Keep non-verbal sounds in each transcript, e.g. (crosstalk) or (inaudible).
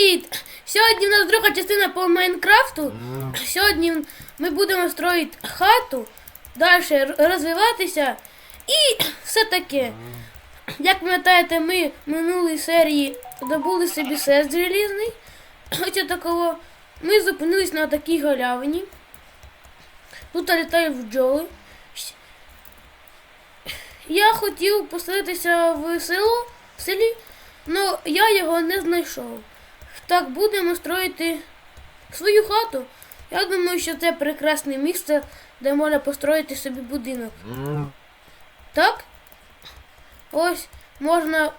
Привіт! Сьогодні у нас друга частина по Майнкрафту. Сьогодні ми будемо строїти хату, далі розвиватися і все таке. Як пам'ятаєте, ми в минулій серії добули собі сест желізний. Хоча такого. Ми зупинились на такій галявині. Тут літають бджоли. Я хотів поселитися в село, в селі, але я його не знайшов. Так будемо строїти свою хату. Я думаю, що це прекрасне місце, де можна построїти собі будинок. Так? Ось можна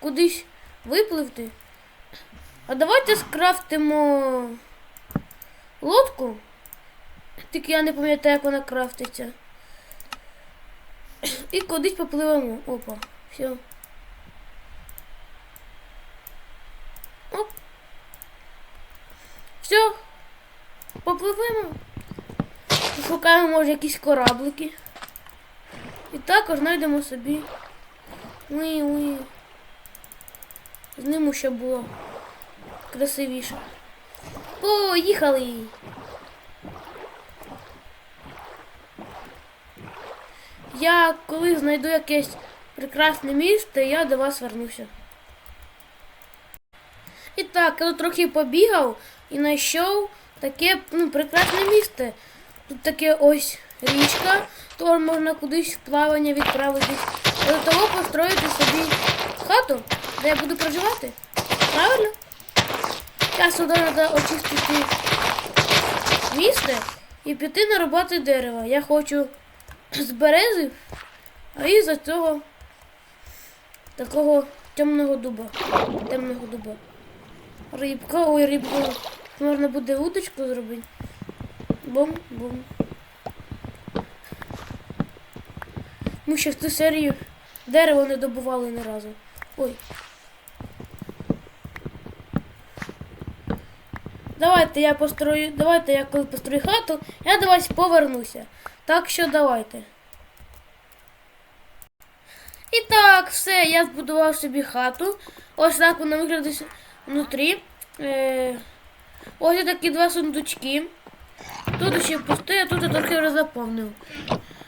кудись випливти. А давайте скрафтимо лодку. Тільки я не пам'ятаю, як вона крафтиться. І кудись попливемо. Опа, все. Все. Попливемо. Шукаємо, може, якісь кораблики. І також знайдемо собі. Уї, уї. З ним ще було красивіше. Поїхали! Я коли знайду якесь прекрасне місце, я до вас вернуся. І так, я тут трохи побігав і знайшов таке ну, прекрасне місце. Тут таке ось річка, то можна кудись в плавання відправитись. А до того построїти собі хату, де я буду проживати. Правильно? Зараз сюди треба очистити місце і піти нарубати дерева. Я хочу (clears throat) з берези, а і за цього такого темного дуба. Темного дуба. Рибка, ой, рибку. Можна буде удочку зробити. Бум-бум. Ми ще в ту серію дерево не добували ні разу. Ой. Давайте я построю, давайте я коли построю хату, я до вас повернуся. Так що давайте. І так, все, я збудував собі хату. Ось так вона виглядає внутрі. Е, ось такі два сундучки. Тут ще пусте, а тут я трохи вже.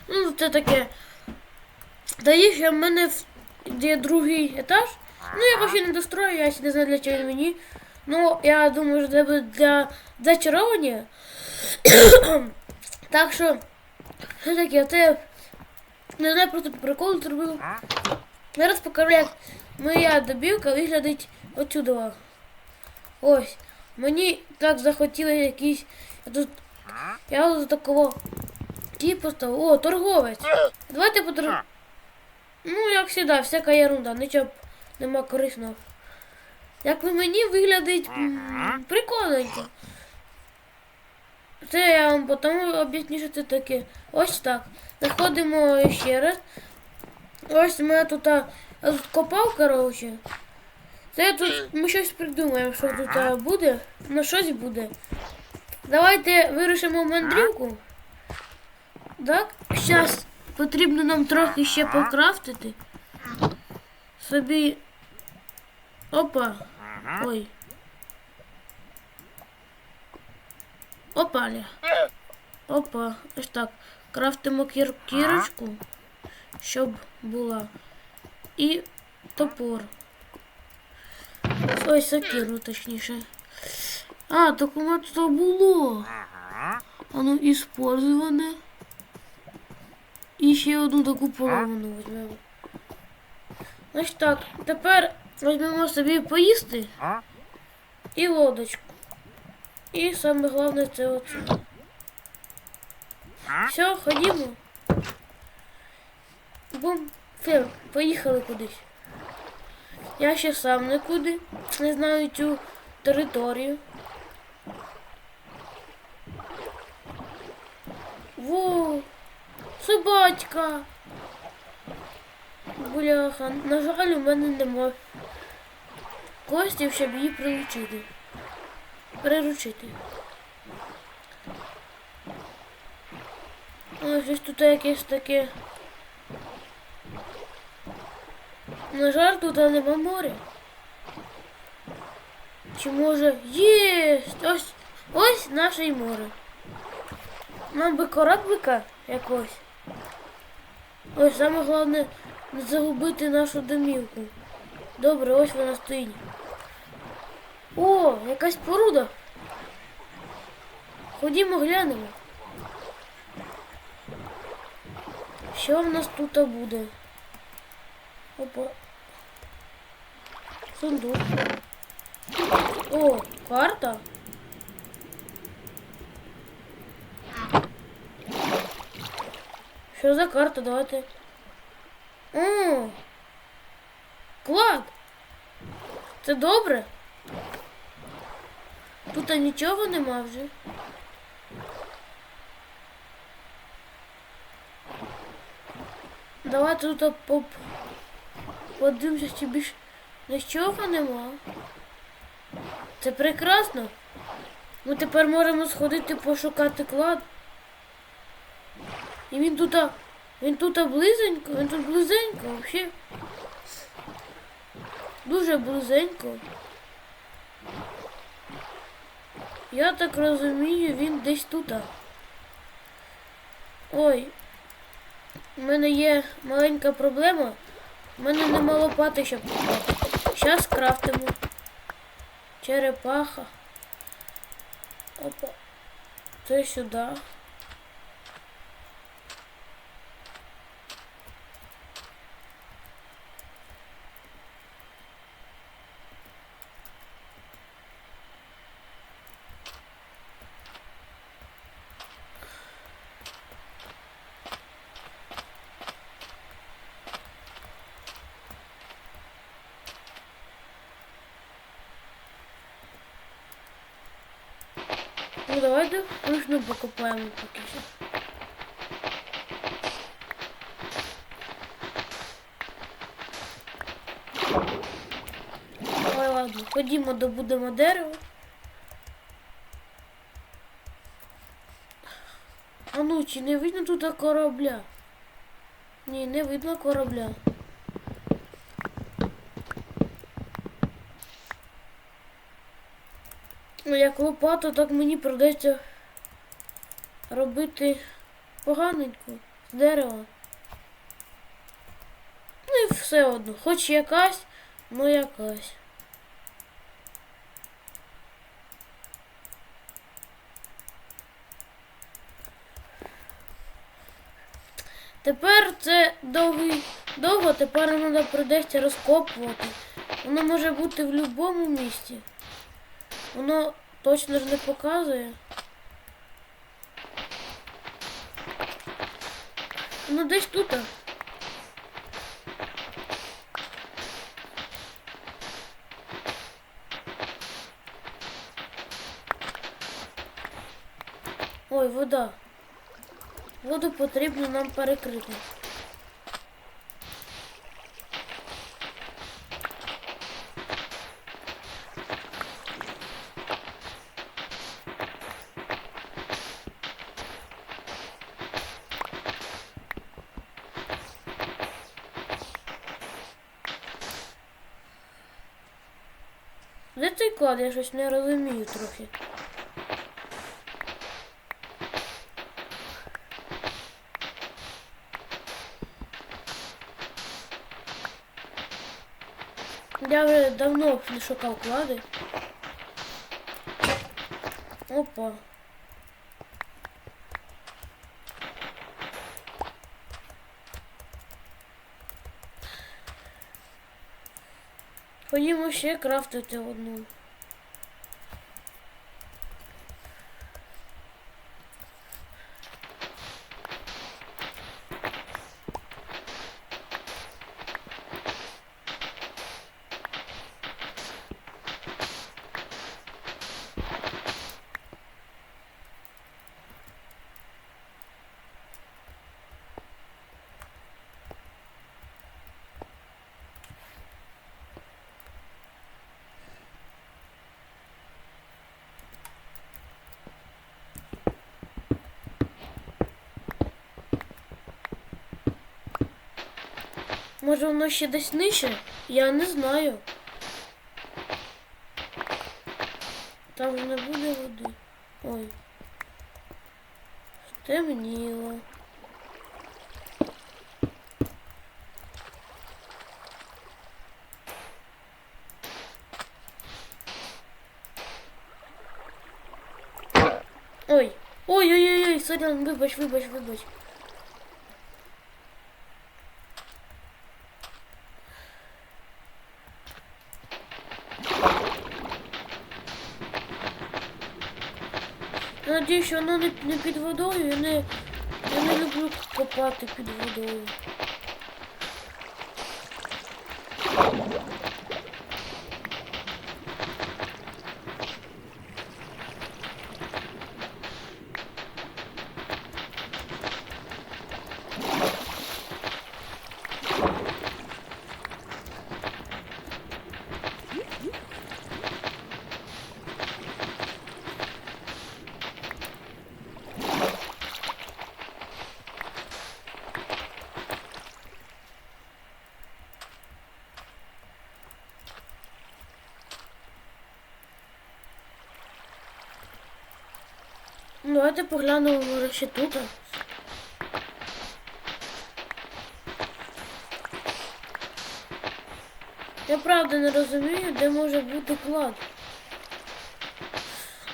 Ну, це таке. Дає, що в мене є другий етаж. Ну, я ще не дострою, я ще не знаю для чого він мені. Ну, я думаю, що це буде для зачарування. (coughs) так що, що таке, це не знаю, просто по приколу зробив. Зараз покажу, як моя добівка виглядить отсюди. Ось. Мені так захотілося якийсь. Я тут. Я тут такого типу поставив. О, торговець. Давайте поторгуємо. Ну, як завжди, всяка ерунда, нічого нема корисного. Як на мені виглядить прикольненько. Це я вам потім об'ясню, що це таке. Ось так. Заходимо ще раз. Ось ми тут, а, копав, коротше. Це тут ми щось придумаємо, що тут а, буде. Ну щось буде. Давайте вирушимо в мандрівку. Так, зараз потрібно нам трохи ще покрафтити. Собі. Опа. Ой. Опаля. Опа. Ось так. Крафтимо кір кірочку, щоб була. І топор. Ой, сокиру, точніше. А, так у мене тут було. Оно іспользоване. І ще одну таку поломану візьмемо. Значить так, тепер візьмемо собі поїсти і лодочку. І саме головне це оце. Все, ходімо. Бум, все, поїхали кудись. Я ще сам нікуди. Не знаю цю територію. Во, собачка. Бляха, на жаль, у мене нема коштів, щоб її приручити. Приручити. Ось тут якесь таке. На жаль, тут нема моря. Чи може є ось ось наше й море. Нам би кораблика якось. Ось саме головне не загубити нашу домівку. Добре, ось вона стоїть. О, якась поруда. Ходімо глянемо. Що в нас тут буде? Опа. Сундук. О, карта. Що за карта? Давайте. О! Клад! Це добре? Тут нічого нема вже. Давайте тут поп... подивимося, чи більш нічого нема. Це прекрасно. Ми тепер можемо сходити пошукати клад. І він тут, він тут близенько, він тут близенько, взагалі. Дуже близенько. Я так розумію, він десь тут. Ой, у мене є маленька проблема. У мене нема лопати, щоб купати. Зараз крафтимо. Черепаха. Опа. Це сюди. Ну давайте вручну покупаємо поки що. Ой, ладно, ходімо, добудемо дерево. А ну, чи не видно тут корабля? Ні, не видно корабля. Як лопата, так мені придеться робити поганенько з дерева. Ну і все одно. Хоч якась, ну якась. Тепер це довгий довго, тепер треба придеться розкопувати. Воно може бути в будь-якому місці. Воно точно ж не показує. Ну десь тут. Ой, вода. Воду потрібно нам перекрити. Де цей клад? Я щось не розумію трохи. Я вже давно не шукав клади. Опа. Ходімо ще крафтити одну. Може воно ще десь нижче? Я не знаю. Там не буде води. Ой. Стемніло. Ой. Ой-ой-ой, сорян, вибач, вибач, вибач. Надію, що воно не, не під водою. Я не, я не люблю копати під водою. Ну, давайте поглянемо може ще тут. Я правда не розумію, де може бути клад.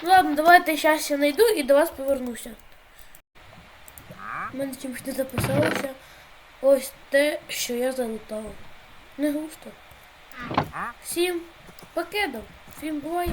Ну ладно, давайте зараз я знайду і до вас повернуся. У мене чимось не записалося. Ось те, що я залутала. Не густо. Всім покедом. Всім бувай.